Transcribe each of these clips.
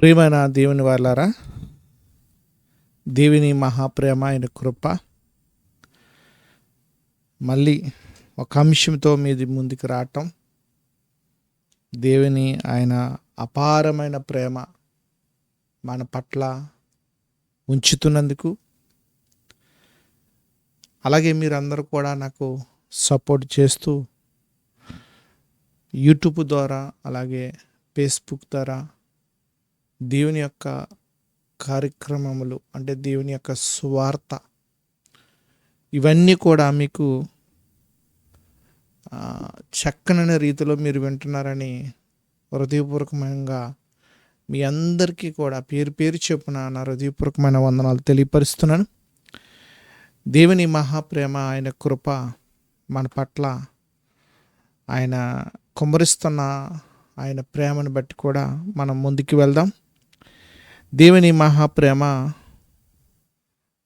ప్రియమైన దేవుని వాళ్ళారా దేవుని మహాప్రేమ ఆయన కృప మళ్ళీ ఒక అంశంతో మీది ముందుకు రావటం దేవుని ఆయన అపారమైన ప్రేమ మన పట్ల ఉంచుతున్నందుకు అలాగే మీరందరూ కూడా నాకు సపోర్ట్ చేస్తూ యూట్యూబ్ ద్వారా అలాగే ఫేస్బుక్ ద్వారా దేవుని యొక్క కార్యక్రమములు అంటే దేవుని యొక్క స్వార్థ ఇవన్నీ కూడా మీకు చక్కనని చక్కనైన రీతిలో మీరు వింటున్నారని హృదయపూర్వకంగా మీ అందరికీ కూడా పేరు పేరు చెప్పున నా హృదయపూర్వకమైన వందనాలు తెలియపరుస్తున్నాను. దేవుని మహాప్రేమ ఆయన కృప మన పట్ల ఆయన కుమరిస్తున్న ఆయన ప్రేమను బట్టి కూడా మనం ముందుకు వెళ్దాం. దేవుని మహాప్రేమ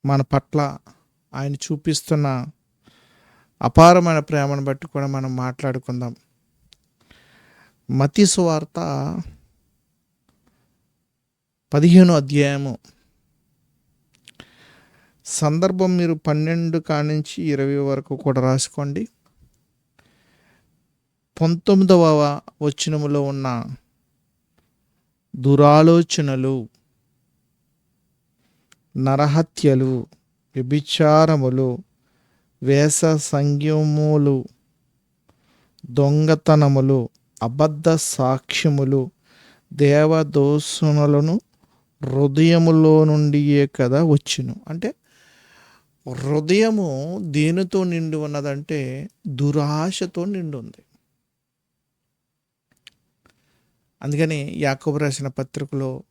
మన పట్ల ఆయన చూపిస్తున్న అపారమైన ప్రేమను బట్టి కూడా మనం మాట్లాడుకుందాం. మతి సువార్త పదిహేను అధ్యాయము. సందర్భం మీరు పన్నెండు కానించి ఇరవై వరకు కూడా రాసుకోండి. పంతొమ్మిదవ వచనములో ఉన్న దురాలోచనలు నరహత్యలు వ్యభిచారములు వేష సంయములు దొంగతనములు అబద్ధ సాక్ష్యములు దేవదోషణలను హృదయములో నుండియే కదా వచ్చును. అంటే హృదయము దేనితో నిండి ఉన్నదంటే దురాశతో నిండి ఉంది. అందుకని యాకబు రాసిన పత్రికలో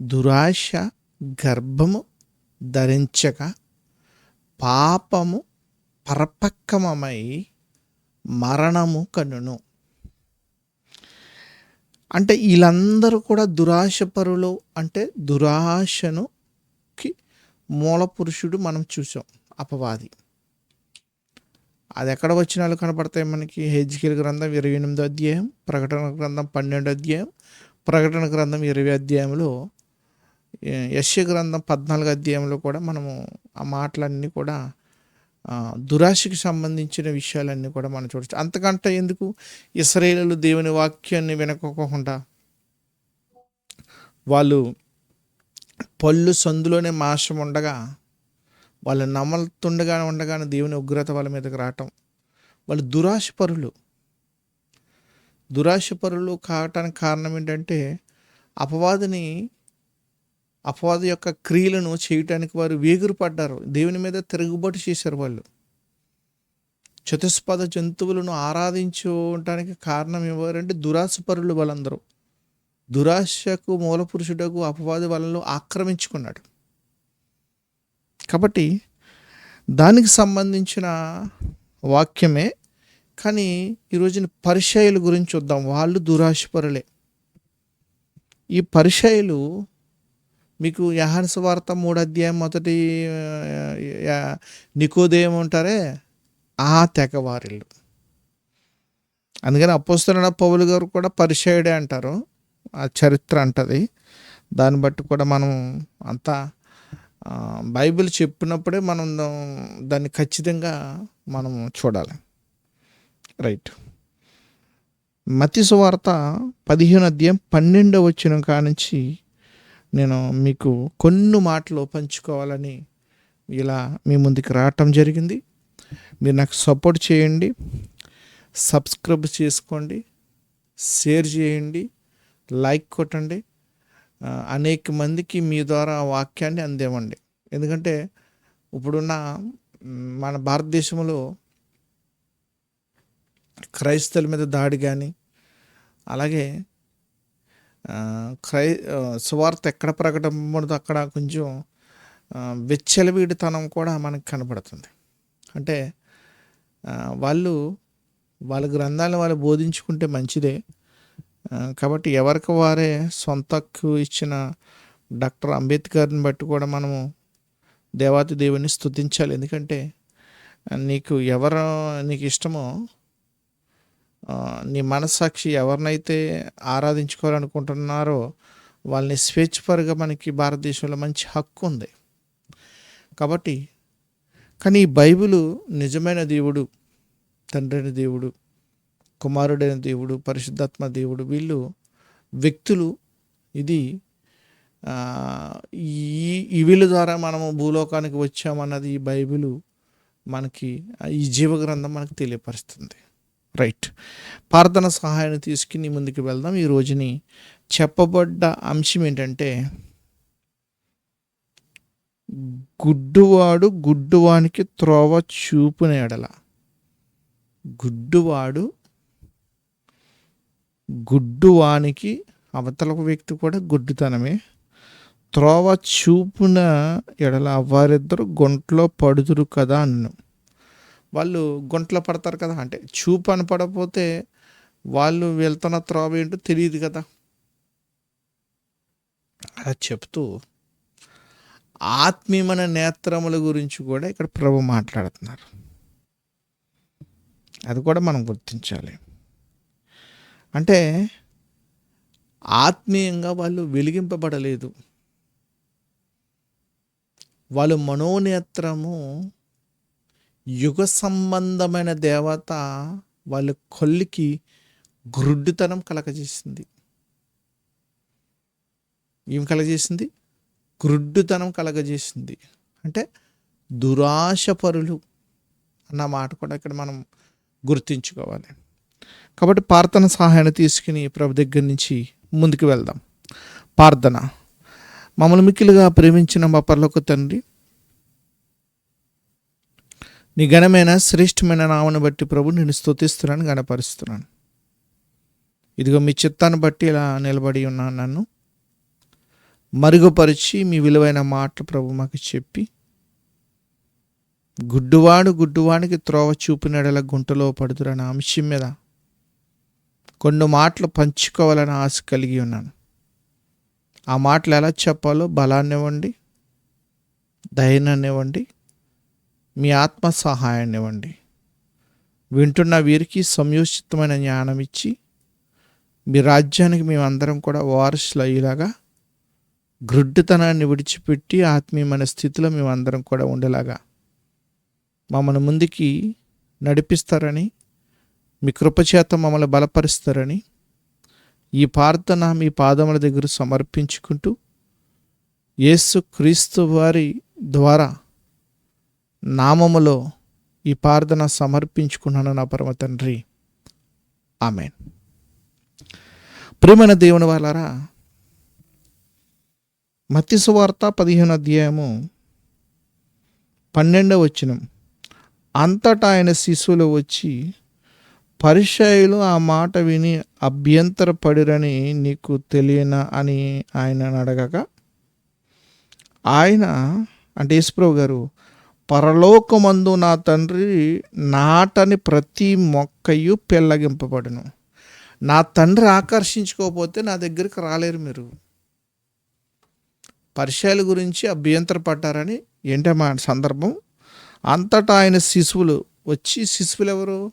దురాశ గర్భము ధరించక పాపము పరపక్కమై మరణము కనును. అంటే వీళ్ళందరూ కూడా దురాశపరులు అంటే దురాశనుకి మూల పురుషుడు మనం చూసాం అపవాది. అది ఎక్కడ వచ్చినాలు కనపడతాయి మనకి? హెజ్కిల్ గ్రంథం ఇరవై ఎనిమిదో అధ్యాయం ప్రకటన గ్రంథం పన్నెండో అధ్యాయం ప్రకటన గ్రంథం ఇరవై అధ్యాయంలో యశ్య గ్రంథం పద్నాలుగు అధ్యాయంలో కూడా మనము ఆ మాటలన్నీ కూడా దురాశకి సంబంధించిన విషయాలన్నీ కూడా మనం చూడవచ్చు అంతకంటే ఎందుకు ఇస్రాయేలు దేవుని వాక్యాన్ని వినకోకుండా? వాళ్ళు పళ్ళు సందులోనే మాసం ఉండగా వాళ్ళు నమలుతుండగా ఉండగానే దేవుని ఉగ్రత వాళ్ళ మీదకి రావటం. వాళ్ళు దురాశపరులు. దురాశపరులు కావటానికి కారణం ఏంటంటే అపవాదిని అపవాది యొక్క క్రియలను చేయటానికి వారు వేగురు పడ్డారు. దేవుని మీద తిరుగుబాటు చేశారు వాళ్ళు. చతుస్పద జంతువులను ఆరాధించడానికి కారణం ఎవరంటే దురాశపరులు వాళ్ళందరూ. దురాశకు మూలపురుషుడకు అపవాది వాళ్ళలో ఆక్రమించుకున్నాడు. కాబట్టి దానికి సంబంధించిన వాక్యమే కానీ ఈరోజున పరిచయాల గురించి చూద్దాం. వాళ్ళు దురాశపరులే. ఈ పరిచయాలు మీకు యహాన్స్ వార్త మూడు అధ్యాయం మొదటి నికోదేయం ఉంటారే ఆ తెగవారిళ్ళు అందుకని అపోస్తున్న పౌలు గారు కూడా పరిచయుడే అంటారు ఆ చరిత్ర అంటది. దాన్ని బట్టి కూడా మనం అంతా బైబిల్ చెప్పినప్పుడే మనం దాన్ని ఖచ్చితంగా మనం చూడాలి. రైట్. మతి సువార్త పదిహేను అధ్యాయం పన్నెండవ వచ్చిన కానుంచి నేను మీకు కొన్ని మాటలు పంచుకోవాలని ఇలా మీ ముందుకు రావటం జరిగింది. మీరు నాకు సపోర్ట్ చేయండి. సబ్స్క్రైబ్ చేసుకోండి. షేర్ చేయండి. లైక్ కొట్టండి. అనేక మందికి మీ ద్వారా వాక్యాన్ని అందేవండి. ఎందుకంటే ఇప్పుడున్న మన భారతదేశంలో క్రైస్తవుల మీద దాడి కానీ అలాగే క్రై సువార్త ఎక్కడ ప్రకటింపబడదో అక్కడ కొంచెం ఆ, కూడా మనకు కనపడుతుంది అంటే వాళ్ళు వాళ్ళ గ్రంథాలను వాళ్ళు బోధించుకుంటే మంచిదే. కాబట్టి ఎవరికి వారే సొంతకు ఇచ్చిన డాక్టర్ అంబేద్కర్ని బట్టి కూడా మనము దేవాతి దేవుని స్తుతించాలి ఎందుకంటే నీకు ఎవరు నీకు ఇష్టమో నీ మనస్సాక్షి ఎవరినైతే ఆరాధించుకోవాలనుకుంటున్నారో వాళ్ళని స్వేచ్ఛపరుగా మనకి భారతదేశంలో మంచి హక్కు ఉంది. కాబట్టి కానీ ఈ బైబిలు నిజమైన దేవుడు తండ్రైన దేవుడు కుమారుడైన దేవుడు పరిశుద్ధాత్మ దేవుడు వీళ్ళు వ్యక్తులు. ఇది ఈ వీళ్ళ ద్వారా మనము భూలోకానికి వచ్చామన్నది ఈ బైబిలు మనకి ఈ జీవగ్రంథం మనకు తెలియపరుస్తుంది. రైట్ ప్రార్థన సహాయాన్ని తీసుకుని ముందుకు వెళ్దాం. ఈ రోజుని చెప్పబడ్డ అంశం ఏంటంటే గుడ్డువాడు గుడ్డువానికి త్రోవ చూపున ఎడల గుడ్డువాడు గుడ్డువానికి అవతల వ్యక్తి కూడా గుడ్డుతనమే. త్రోవ చూపున ఎడల వారిద్దరు గుంట్లో పడుదురు కదా అన్నాను. వాళ్ళు గుంటలో పడతారు కదా అంటే చూపు అని పడపోతే వాళ్ళు వెళ్తున్న త్రోవ ఏంటో తెలియదు కదా. అలా చెప్తూ ఆత్మీయమైన నేత్రముల గురించి కూడా ఇక్కడ ప్రభు మాట్లాడుతున్నారు. అది కూడా మనం గుర్తించాలి. అంటే ఆత్మీయంగా వాళ్ళు వెలిగింపబడలేదు. వాళ్ళు మనోనేత్రము యుగ సంబంధమైన దేవత వాళ్ళ కొల్లికి గ్రుడ్డుతనం కలగజేసింది. ఏం కలగజేసింది? గ్రుడ్డుతనం కలగజేసింది. అంటే దురాశపరులు అన్న మాట కూడా ఇక్కడ మనం గుర్తించుకోవాలి. కాబట్టి ప్రార్థన సహాయాన్ని తీసుకుని ప్రభు దగ్గర నుంచి ముందుకు వెళ్దాం. ప్రార్థన. మమ్మల్ని మిక్కిలుగా ప్రేమించిన మా పర్లకు తండ్రి నీ ఘనమైన శ్రేష్టమైన నామను బట్టి ప్రభు నేను స్తుతిస్తున్నాను గణపరుస్తున్నాను ఇదిగో మీ చిత్తాన్ని బట్టి ఇలా నిలబడి ఉన్నాను నన్ను. మరుగుపరిచి మీ విలువైన మాటలు ప్రభు మాకు చెప్పి గుడ్డువాడు గుడ్డువానికి త్రోవ చూపినడల గుంటలో పడుతురన్న అంశం మీద కొన్ని మాటలు పంచుకోవాలని ఆశ కలిగి ఉన్నాను. ఆ మాటలు ఎలా చెప్పాలో బలాన్నివ్వండి ఇవ్వండి మీ ఆత్మ సహాయాన్ని ఇవ్వండి. వింటున్న వీరికి సంయోచితమైన జ్ఞానం ఇచ్చి మీ రాజ్యానికి మేమందరం కూడా వారసులు అయ్యేలాగా గ్రుడ్డితనాన్ని విడిచిపెట్టి ఆత్మీయమైన స్థితిలో మేమందరం కూడా ఉండేలాగా మమ్మల్ని ముందుకి నడిపిస్తారని మీ కృపచేత మమ్మల్ని బలపరుస్తారని ఈ ప్రార్థన మీ పాదముల దగ్గర సమర్పించుకుంటూ యేసు క్రీస్తు వారి ద్వారా నామములో ఈ ప్రార్థన సమర్పించుకున్నాను నా పరమ తండ్రి. ఆమెన్. ప్రేమైన దేవుని వాళ్ళారా మత్తి పదిహేను అధ్యాయము పన్నెండవ వచనం. అంతటా ఆయన శిశువులు వచ్చి పరిచయులు ఆ మాట విని అభ్యంతరపడిరని నీకు తెలియనా అని ఆయన అడగగా ఆయన అంటే యేసుప్రభు గారు పరలోకమందు నా తండ్రి నాటని ప్రతి మొక్కయు పెళ్ళగింపబడును. నా తండ్రి ఆకర్షించుకోకపోతే నా దగ్గరికి రాలేరు మీరు. పరిచయాల గురించి అభ్యంతరపడ్డారని ఏంటే మా సందర్భం? అంతటా ఆయన శిశువులు వచ్చి శిశువులు ఎవరు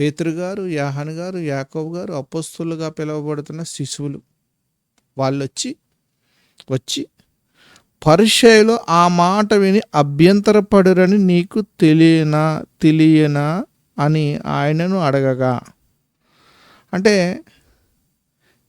పేతురు గారు యాహన్ గారు యాకోబు గారు అపోస్తులుగా పిలువబడుతున్న శిశువులు. వాళ్ళు వచ్చి వచ్చి పరిచయలో ఆ మాట విని అభ్యంతరపడరని నీకు తెలియనా? తెలియనా? అని ఆయనను అడగగా. అంటే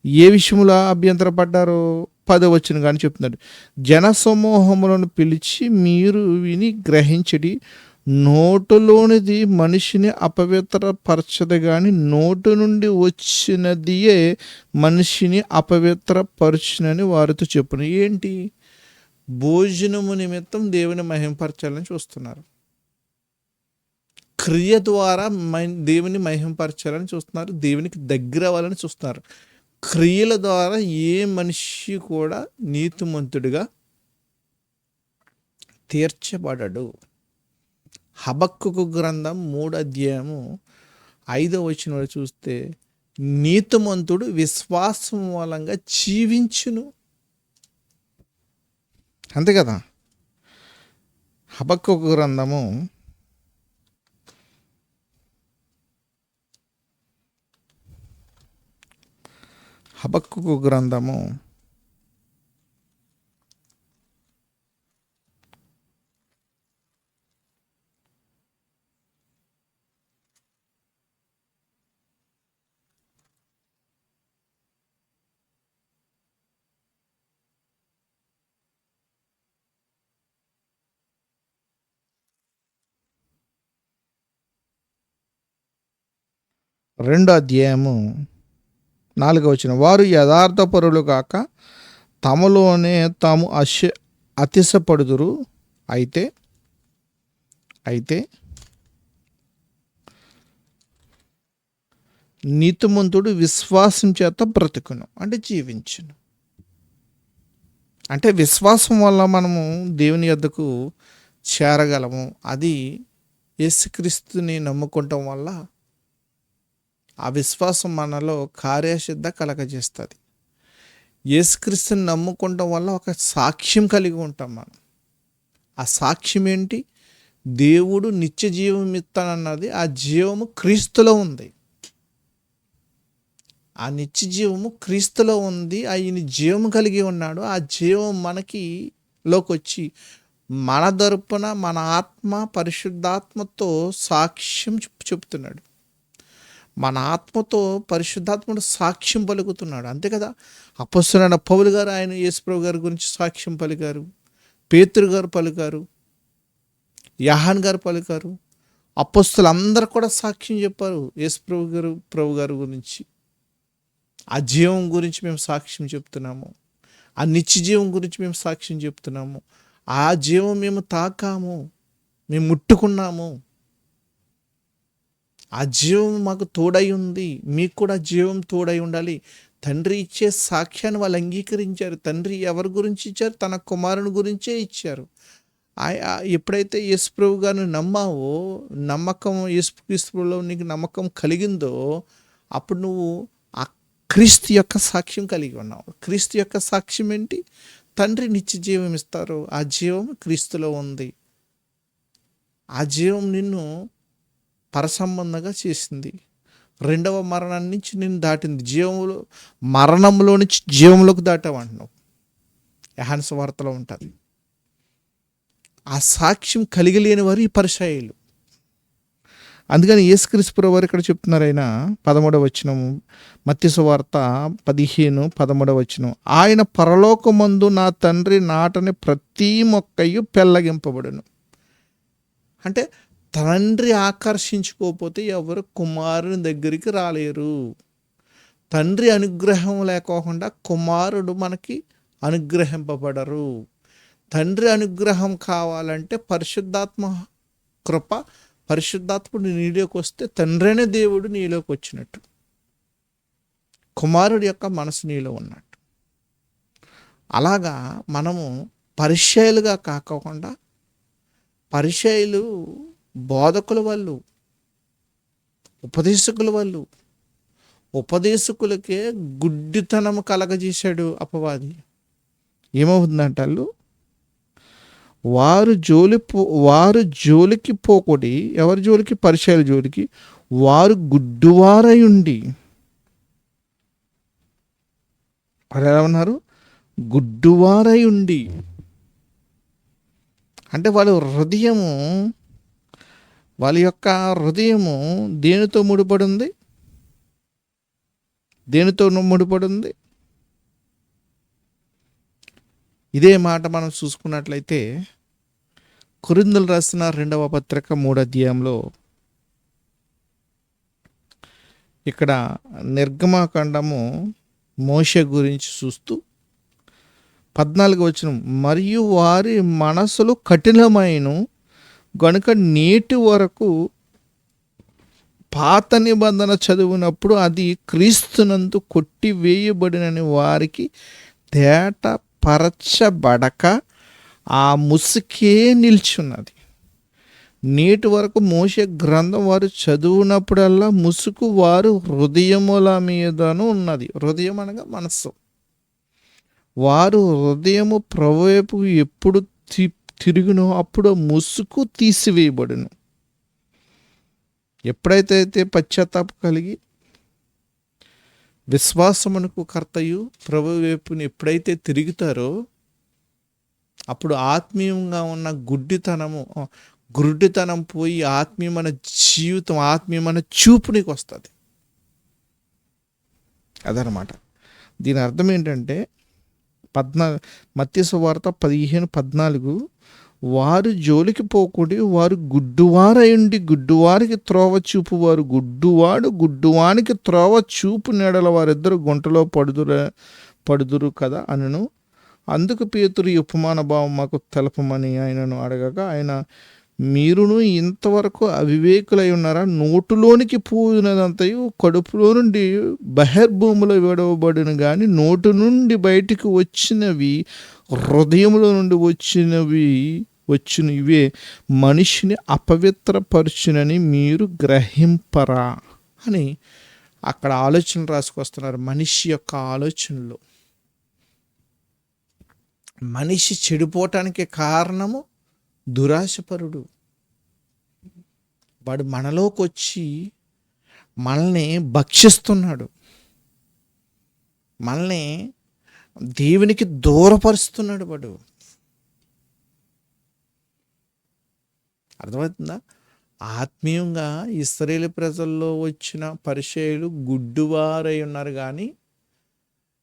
ఏ విషయంలో అభ్యంతరపడ్డారో వచ్చిన కానీ చెప్తున్నాడు. జనసమూహములను పిలిచి మీరు విని గ్రహించడి నోటులోనిది మనిషిని అపవిత్రపరచదు కానీ నోటు నుండి వచ్చినదియే మనిషిని అపవిత్రపరచునని వారితో చెప్పును. ఏంటి? భోజనము నిమిత్తం దేవుని మహింపరచాలని చూస్తున్నారు. క్రియ ద్వారా దేవుని మహింపరచాలని చూస్తున్నారు. దేవునికి దగ్గర అవ్వాలని చూస్తున్నారు. క్రియల ద్వారా ఏ మనిషి కూడా నీతిమంతుడిగా తీర్చబడడు. హబక్కుకు గ్రంథం మూడు అధ్యాయము ఐదో వచ్చిన చూస్తే నీతిమంతుడు విశ్వాసం మూలంగా జీవించును. అంతే కదా? హబక్కు గ్రంథము హబక్కు గ్రంథము రెండో అధ్యాయము నాలుగో వచ్చిన వారు యథార్థ పరులు కాక తమలోనే తాము అశ అతిశపడుదురు. అయితే అయితే నీతిమంతుడు విశ్వాసం చేత బ్రతుకును అంటే జీవించును. అంటే విశ్వాసం వల్ల మనము దేవుని యొద్దకు చేరగలము. అది యేసుక్రీస్తుని నమ్ముకోవటం వల్ల ఆ విశ్వాసం మనలో కార్యసిద్ధ కలగజేస్తుంది. యేసుక్రీస్తుని నమ్ముకుంటాం వల్ల ఒక సాక్ష్యం కలిగి ఉంటాం మనం. ఆ సాక్ష్యం ఏంటి? దేవుడు నిత్య జీవం ఇస్తానన్నది ఆ జీవము క్రీస్తులో ఉంది. ఆ నిత్య జీవము క్రీస్తులో ఉంది. ఆయన జీవము కలిగి ఉన్నాడు. ఆ జీవం మనకి లోకి వచ్చి మన తరపున మన ఆత్మ పరిశుద్ధాత్మతో సాక్ష్యం చెప్తున్నాడు. మన ఆత్మతో పరిశుద్ధాత్ముడు సాక్ష్యం పలుకుతున్నాడు. అంతే కదా? అపస్సులైన పౌలు గారు ఆయన యేసుప్రభు గారి గురించి సాక్ష్యం పలికారు. పేతురు గారు పలికారు. యహాన్ గారు పలికారు. అపస్తులు అందరు కూడా సాక్ష్యం చెప్పారు యేసుప్రభు గారు ప్రభు గారి గురించి. ఆ జీవం గురించి మేము సాక్ష్యం చెప్తున్నాము. ఆ నిత్య జీవం గురించి మేము సాక్ష్యం చెప్తున్నాము. ఆ జీవం మేము తాకాము. మేము ముట్టుకున్నాము. ఆ జీవం మాకు తోడై ఉంది మీకు కూడా జీవం తోడై ఉండాలి. తండ్రి ఇచ్చే సాక్ష్యాన్ని వాళ్ళు అంగీకరించారు. తండ్రి ఎవరి గురించి ఇచ్చారు? తన కుమారుని గురించే ఇచ్చారు. ఎప్పుడైతే యేసుప్రభు గారిని నమ్మావో నమ్మకం యేసుక్రీస్తులో నీకు నమ్మకం కలిగిందో అప్పుడు నువ్వు ఆ క్రీస్తు యొక్క సాక్ష్యం కలిగి ఉన్నావు. క్రీస్తు యొక్క సాక్ష్యం ఏంటి? తండ్రి నిత్య జీవం ఇస్తారు. ఆ జీవం క్రీస్తులో ఉంది. ఆ జీవం నిన్ను పరసంబంధంగా చేసింది. రెండవ మరణం నుంచి నేను దాటింది. జీవంలో మరణంలో నుంచి జీవంలోకి దాటామంటున్నావు యహాన్స్ వార్తలో ఉంటుంది. ఆ సాక్ష్యం కలిగి లేని వారు ఈ పరిచయాలు అందుకని యేసుక్రీస్తుపుర వారు ఇక్కడ చెప్తున్నారు ఆయన పదమూడవ వచ్చినము మత్స్య వార్త పదిహేను పదమూడవ వచ్చిన ఆయన పరలోకమందు నా తండ్రి నాటని ప్రతి మొక్కయు పెళ్ళగింపబడును అంటే తండ్రి ఆకర్షించుకోకపోతే ఎవరు కుమారుని దగ్గరికి రాలేరు. తండ్రి అనుగ్రహం లేకోకుండా కుమారుడు మనకి అనుగ్రహింపబడరు. తండ్రి అనుగ్రహం కావాలంటే పరిశుద్ధాత్మ కృప పరిశుద్ధాత్ముడు నీలోకి వస్తే తండ్రినే దేవుడు నీలోకి వచ్చినట్టు. కుమారుడి యొక్క మనసు నీలో ఉన్నట్టు. అలాగా మనము పరిచయాలుగా కాకుండా పరిచయలు బోధకుల వాళ్ళు ఉపదేశకుల వాళ్ళు. ఉపదేశకులకే గుడ్డితనం కలగజేశాడు అపవాది. ఏమవుతుందంట వాళ్ళు వారు జోలి పో వారు జోలికి పోకూడి ఎవరి జోలికి? పరిచయాల జోలికి. వారు గుడ్డువారై ఉండి. వారు ఎలా ఉన్నారు? గుడ్డువారై ఉండి. అంటే వాళ్ళ హృదయము వాళ్ళ యొక్క హృదయము దేనితో ముడిపడి ఉంది దేనితో ముడిపడి ఉంది ఇదే మాట మనం చూసుకున్నట్లయితే కురిందులు రాసిన రెండవ పత్రిక మూడు అధ్యాయంలో ఇక్కడ నిర్గమాకాండము మోష గురించి చూస్తూ పద్నాలుగు వచ్చిన మరియు వారి మనసులు కఠినమైన కనుక నేటి వరకు పాత నిబంధన చదివినప్పుడు అది క్రీస్తునందు కొట్టివేయబడినని వారికి తేట పరచబడక ఆ ముసుకే నిల్చున్నది. నేటి వరకు మోసే గ్రంథం వారు చదువునప్పుడల్లా ముసుగు వారు హృదయముల మీదను ఉన్నది. హృదయం అనగా మనస్సు. వారు హృదయము ప్రవేపు ఎప్పుడు తిరుగును అప్పుడు ముసుగు తీసివేయబడును. ఎప్పుడైతే అయితే పశ్చాత్తాపం కలిగి విశ్వాసమునకు కర్తయు ప్రభు వైపుని ఎప్పుడైతే తిరుగుతారో అప్పుడు ఆత్మీయంగా ఉన్న గుడ్డితనము గుడ్డితనం పోయి ఆత్మీయమైన జీవితం ఆత్మీయమైన చూపు నీకు వస్తుంది. అదనమాట. దీని అర్థం ఏంటంటే పద్నా మత్స్య వార్త పదిహేను పద్నాలుగు వారు జోలికి పోకుడి వారు గుడ్డువారయుండి గుడ్డువారికి త్రోవ చూపు వారు గుడ్డువాడు గుడ్డువానికి త్రోవ చూపు నీడల వారిద్దరు గుంటలో పడుదుర పడుదురు కదా అనను. అందుకు పేతురు ఈ ఉపమాన భావం మాకు తెలపమని ఆయనను అడగగా ఆయన మీరును ఇంతవరకు అవివేకులై ఉన్నారా? నోటులోనికి పోయినదంతయు కడుపులో నుండి బహిర్భూమిలో విడవబడిన కానీ నోటు నుండి బయటికి వచ్చినవి హృదయంలో నుండి వచ్చినవి వచ్చిన. ఇవే మనిషిని అపవిత్రపరచునని మీరు గ్రహింపరా అని అక్కడ ఆలోచనలు రాసుకొస్తున్నారు మనిషి యొక్క ఆలోచనలు. మనిషి చెడిపోవటానికి కారణము దురాశపరుడు. వాడు మనలోకి వచ్చి మనల్ని భక్షిస్తున్నాడు. మనల్ని దేవునికి దూరపరుస్తున్నాడు వాడు. అర్థమవుతుందా? ఆత్మీయంగా ఇస్రాయేల్ ప్రజల్లో వచ్చిన పరిచయులు గుడ్డువారై ఉన్నారు కానీ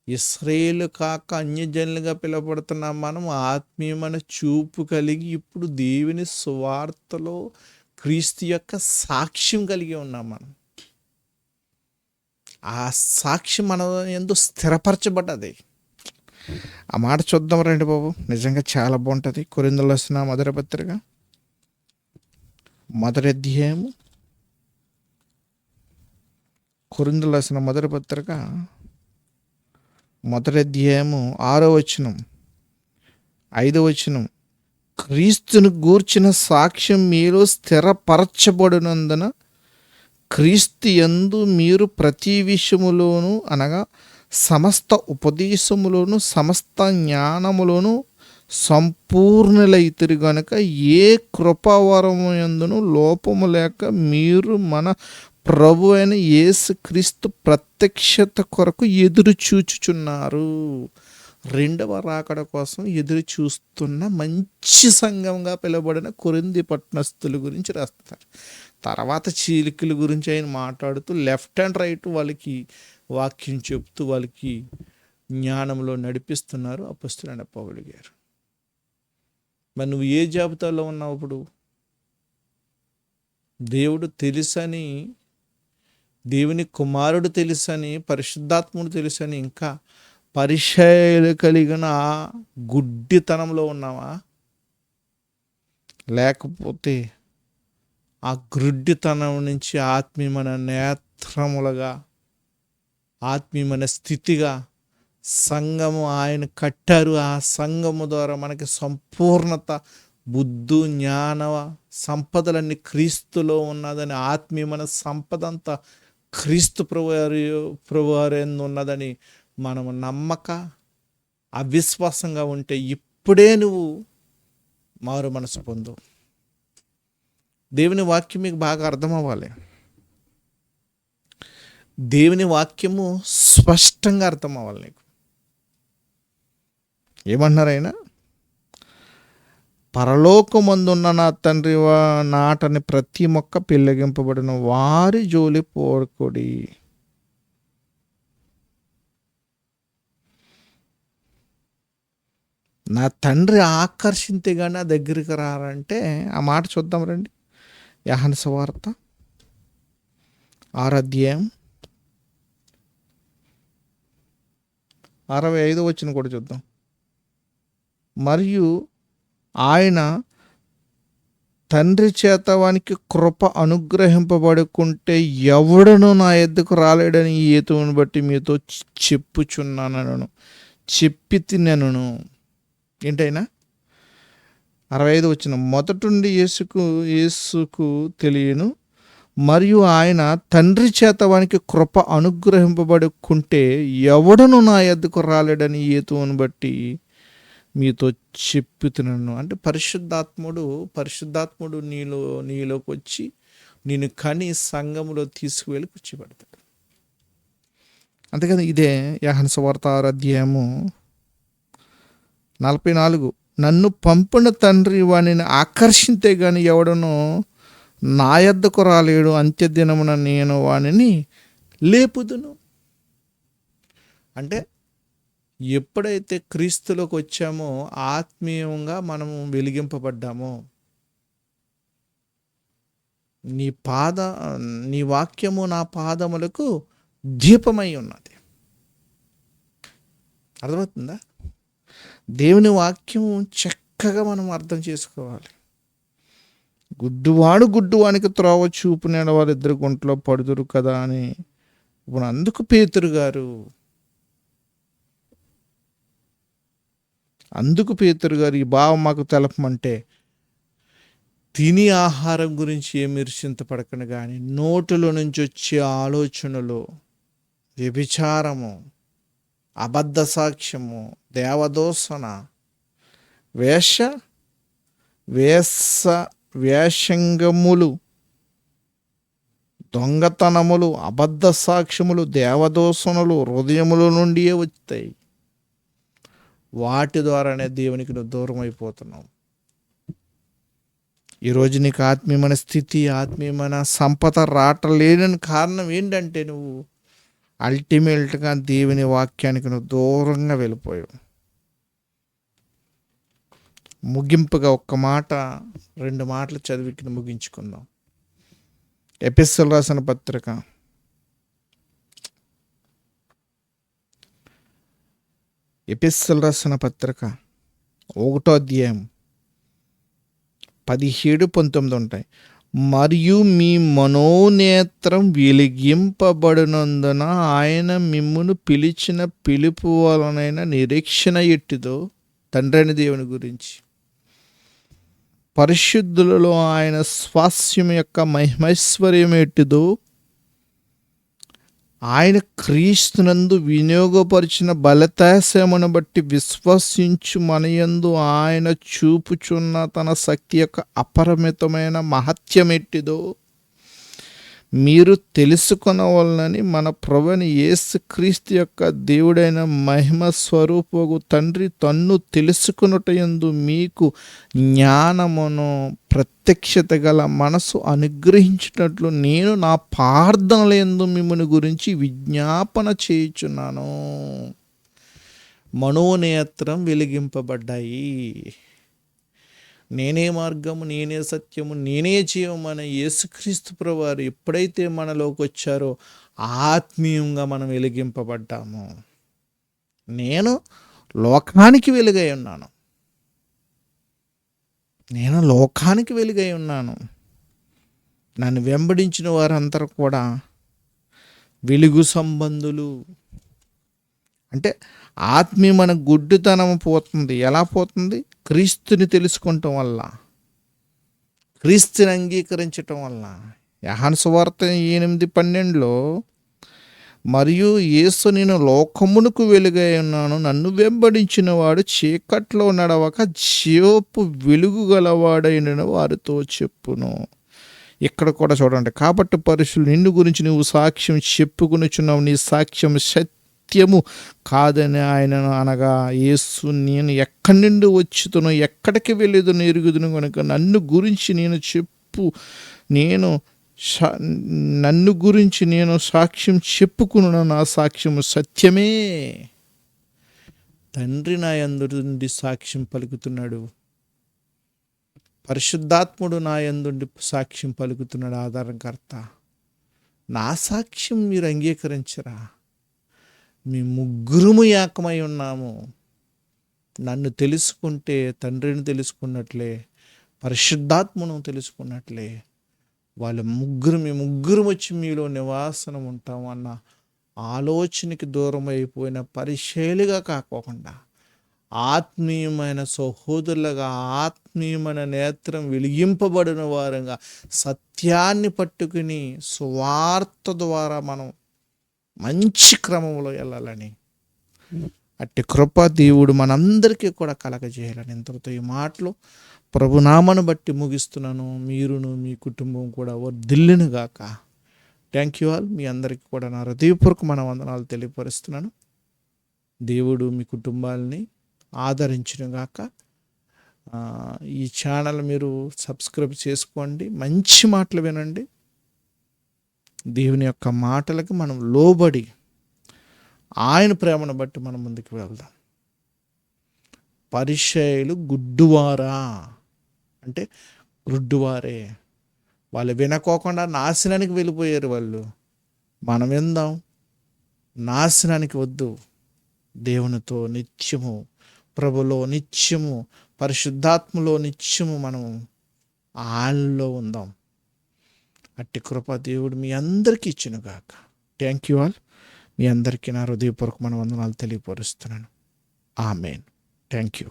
ఇస్రాయేల్ కాక అన్యజనులుగా పిలువబడుతున్న మనం ఆత్మీయమైన చూపు కలిగి ఇప్పుడు దేవుని సువార్తలో క్రీస్తు యొక్క సాక్ష్యం కలిగి ఉన్నాం మనం. ఆ సాక్ష్యం మన ఎందు స్థిరపరచబడ్డది. ఆ మాట చూద్దాం రండి బాబు. నిజంగా చాలా బాగుంటుంది. కొరిందలు వస్తున్న మొదటి పత్రిక. మొదటి అధ్యాయము కొరిందులు రాసిన మొదటి పత్రిక మొదటి అధ్యాయము ఆరో వచనం ఐదో వచనం. క్రీస్తును గూర్చిన సాక్ష్యం మీరు స్థిరపరచబడినందున క్రీస్తు ఎందు మీరు ప్రతి విషయములోనూ అనగా సమస్త ఉపదేశములోను సమస్త జ్ఞానములోను సంపూర్ణులైతిరి గనుక ఏ కృపావరము ఎందును లోపము లేక మీరు మన ప్రభు అయిన యేసు క్రీస్తు ప్రత్యక్షత కొరకు ఎదురు చూచుచున్నారు. రెండవ రాకడ కోసం ఎదురు చూస్తున్న మంచి సంఘంగా పిలువబడిన కొరింది పట్టణస్థుల గురించి రాస్తారు. తర్వాత చీలికల గురించి ఆయన మాట్లాడుతూ లెఫ్ట్ అండ్ రైట్ వాళ్ళకి వాక్యం చెప్తూ వాళ్ళకి జ్ఞానంలో నడిపిస్తున్నారు అపస్తులైన పౌలు గారు. మరి నువ్వు ఏ జాబితాలో ఉన్నావు ఇప్పుడు? దేవుడు తెలుసని దేవుని కుమారుడు తెలుసని పరిశుద్ధాత్ముడు తెలుసని ఇంకా పరిచయాలు కలిగిన గుడ్డితనంలో ఉన్నావా? లేకపోతే ఆ గ్రుడ్డితనం నుంచి ఆత్మీయమైన నేత్రములుగా ఆత్మీయమైన స్థితిగా సంఘము ఆయన కట్టారు. ఆ సంఘము ద్వారా మనకి సంపూర్ణత బుద్ధు జ్ఞానవ సంపదలన్నీ క్రీస్తులో ఉన్నదని ఆత్మీయమైన సంపద అంతా క్రీస్తు ప్రభువారి ప్రభువారేందు ఉన్నదని మనము నమ్మక అవిశ్వాసంగా ఉంటే ఇప్పుడే నువ్వు మారు మనసు పొందు. దేవుని వాక్యం మీకు బాగా అర్థం అవ్వాలి దేవుని వాక్యము స్పష్టంగా అర్థం అవ్వాలి నీకు. ఏమంటున్నారు ఆయన? పరలోకమందున్న నా తండ్రి వా- నాటని ప్రతి మొక్క పెళ్ళగింపబడిన వారి జోలి పోడుకొడి నా తండ్రి ఆకర్షింతే కానీ నా దగ్గరికి రారంటే ఆ మాట చూద్దాం రండి. యహన వార్త ఆరాధ్యాయం అరవై ఐదు వచ్చిన కూడా చూద్దాం. మరియు ఆయన తండ్రి చేత వానికి కృప అనుగ్రహింపబడుకుంటే ఎవడను నా ఎద్దుకు రాలేడని ఈ హేతువును బట్టి మీతో చెప్పుచున్నానను చెప్పి తిన్నాను. ఏంటైనా? అరవై ఐదు వచ్చిన మొదటుండి యేసుకు యేసుకు తెలియను. మరియు ఆయన తండ్రి చేత వానికి కృప అనుగ్రహింపబడుకుంటే ఎవడను నా ఎద్దుకు రాలేడని హేతువును బట్టి మీతో చెప్పుతున్నాను అంటే పరిశుద్ధాత్ముడు పరిశుద్ధాత్ముడు నీలో నీలోకి వచ్చి నేను కని సంఘంలో తీసుకువెళ్ళి కూర్చోబెడతాడు. అంతేకాదు ఇదే యహన్స సువార్త అధ్యాయము నలభై నాలుగు. నన్ను పంపిన తండ్రి వానిని ఆకర్షింతే గాని ఎవడను నా ఎద్దకు రాలేడు. అంత్యదినమున నేను వానిని లేపుదును. అంటే ఎప్పుడైతే క్రీస్తులోకి వచ్చామో ఆత్మీయంగా మనము వెలిగింపబడ్డామో నీ పాద నీ వాక్యము నా పాదములకు దీపమై ఉన్నది. అర్థమవుతుందా? దేవుని వాక్యం చక్కగా మనం అర్థం చేసుకోవాలి. గుడ్డువాడు గుడ్డువానికి త్రోవ చూపునేడు వాళ్ళిద్దరు గుంటలో పడుదురు కదా అని. ఇప్పుడు అందుకు పేతురు గారు అందుకు పేతురు గారు ఈ భావం మాకు తెలపమంటే తిని ఆహారం గురించి ఏమి చింతపడకండి కానీ నోటులో నుంచి వచ్చే ఆలోచనలు వ్యభిచారము అబద్ధ సాక్ష్యము దేవదోషణ వేష వేస వేషంగములు దొంగతనములు అబద్ధ సాక్ష్యములు దేవదోషణలు హృదయముల నుండియే వచ్చాయి వాటి ద్వారానే దేవునికి నువ్వు దూరం అయిపోతున్నావు ఈరోజు నీకు ఆత్మీయమైన స్థితి ఆత్మీయమైన సంపద రావట్లేని కారణం ఏంటంటే నువ్వు అల్టిమేట్గా దేవుని వాక్యానికి నువ్వు దూరంగా వెళ్ళిపోయావు. ముగింపుగా ఒక్క మాట రెండు మాటలు చదివికి ముగించుకుందాం. ఎపిసోడ్ రాసిన పత్రిక ఎపిస్సల్ రాసిన పత్రిక ఒకటో అధ్యాయం పదిహేడు పంతొమ్మిది ఉంటాయి. మరియు మీ మనోనేత్రం వెలిగింపబడినందున ఆయన మిమ్మును పిలిచిన పిలుపు వలనైన నిరీక్షణ ఎట్టిదో తండ్రిని దేవుని గురించి. పరిశుద్ధులలో ఆయన స్వాస్యం యొక్క మహిమైశ్వర్యం ఎట్టిదో ఆయన క్రీస్తునందు వినియోగపరిచిన బలతాశమును బట్టి విశ్వసించు మనయందు ఆయన చూపుచున్న తన శక్తి యొక్క అపరిమితమైన మహత్యమెట్టిదో మీరు తెలుసుకొనవలనని మన ప్రభుని యేసు క్రీస్తు యొక్క దేవుడైన మహిమ స్వరూపకు తండ్రి తన్ను తెలుసుకున్నట యందు మీకు జ్ఞానమును ప్రత్యక్షత గల మనసు అనుగ్రహించినట్లు నేను నా ప్రార్థనలందు మిమ్మల్ని గురించి విజ్ఞాపన చేయుచున్నాను. మనోనేత్రం వెలిగింపబడ్డాయి. నేనే మార్గము నేనే సత్యము నేనే జీవం అనే యేసుక్రీస్తు ప్రవారు ఎప్పుడైతే మనలోకి వచ్చారో ఆత్మీయంగా మనం వెలిగింపబడ్డాము. నేను లోకానికి వెలుగై ఉన్నాను. నేను లోకానికి వెలుగై ఉన్నాను. నన్ను వెంబడించిన వారందరూ కూడా వెలుగు సంబంధులు. అంటే ఆత్మీయ మన గుడ్డుతనం పోతుంది. ఎలా పోతుంది? క్రీస్తుని తెలుసుకుంటం వల్ల. క్రీస్తుని అంగీకరించటం వల్ల. యహాన్ సువార్త ఎనిమిది పన్నెండులో మరియు యేసు నేను లోకమునకు వెలుగై ఉన్నాను. నన్ను వెంబడించిన వాడు చీకట్లో నడవక జీవపు వెలుగు గలవాడైన వారితో చెప్పును. ఇక్కడ కూడా చూడండి కాబట్టి పరుషులు నిన్ను గురించి నువ్వు సాక్ష్యం చెప్పుకునిచున్నావు. నీ సాక్ష్యం సత్యము కాదని ఆయనను అనగా యేసు నేను ఎక్కడి నుండి వచ్చుతును ఎక్కడికి వెళ్ళేదును ఎరుగుదును కనుక నన్ను గురించి నేను చెప్పు. నేను సా- నన్ను గురించి నేను సాక్ష్యం చెప్పుకున్న నా సాక్ష్యము సత్యమే. తండ్రి నా యందు నుండి సాక్ష్యం పలుకుతున్నాడు. పరిశుద్ధాత్ముడు నా ఎందుండి సాక్ష్యం పలుకుతున్నాడు ఆధారకర్త. నా సాక్ష్యం మీరు అంగీకరించరా? మీ ముగ్గురుము ఏకమై ఉన్నాము. నన్ను తెలుసుకుంటే తండ్రిని తెలుసుకున్నట్లే పరిశుద్ధాత్మను తెలుసుకున్నట్లే వాళ్ళ ముగ్గురు మీ ముగ్గురు వచ్చి మీలో నివాసనం ఉంటాం అన్న ఆలోచనకి దూరం అయిపోయిన పరిశైలిగా కాకోకుండా ఆత్మీయమైన సహోదరులుగా ఆత్మీయమైన నేత్రం వెలిగింపబడిన వారంగా సత్యాన్ని పట్టుకుని స్వార్థ ద్వారా మనం మంచి క్రమంలో వెళ్ళాలని. అట్టి కృప దేవుడు మనందరికీ కూడా కలగజేయాలని ఇంతటితో ఈ మాటలు ప్రభునామను బట్టి ముగిస్తున్నాను. మీరును మీ కుటుంబం కూడా వర్ధిల్లునుగాక థ్యాంక్ యూ ఆల్ మీ అందరికీ కూడా నా హృదయపూర్వక మన వందనాలు తెలియపరుస్తున్నాను. దేవుడు మీ కుటుంబాలని ఆదరించిన గాక. ఈ ఛానల్ మీరు సబ్స్క్రైబ్ చేసుకోండి. మంచి మాటలు వినండి. దేవుని యొక్క మాటలకు మనం లోబడి ఆయన ప్రేమను బట్టి మనం ముందుకు వెళ్దాం. పరిచయులు గుడ్డువారా? అంటే గుడ్డువారే. వాళ్ళు వినకోకుండా నాశనానికి వెళ్ళిపోయారు వాళ్ళు. మనం విందాం. నాశనానికి వద్దు. దేవునితో నిత్యము ప్రభులో నిత్యము పరిశుద్ధాత్మలో నిత్యము మనం ఆయనలో ఉందాం. అట్టి కృప దేవుడు మీ అందరికీ ఇచ్చినగాక. థ్యాంక్ యూ ఆల్ మీ అందరికీ నా హృదయపూర్వకమైన వందనాలు తెలియపరుస్తున్నాను. Amen thank you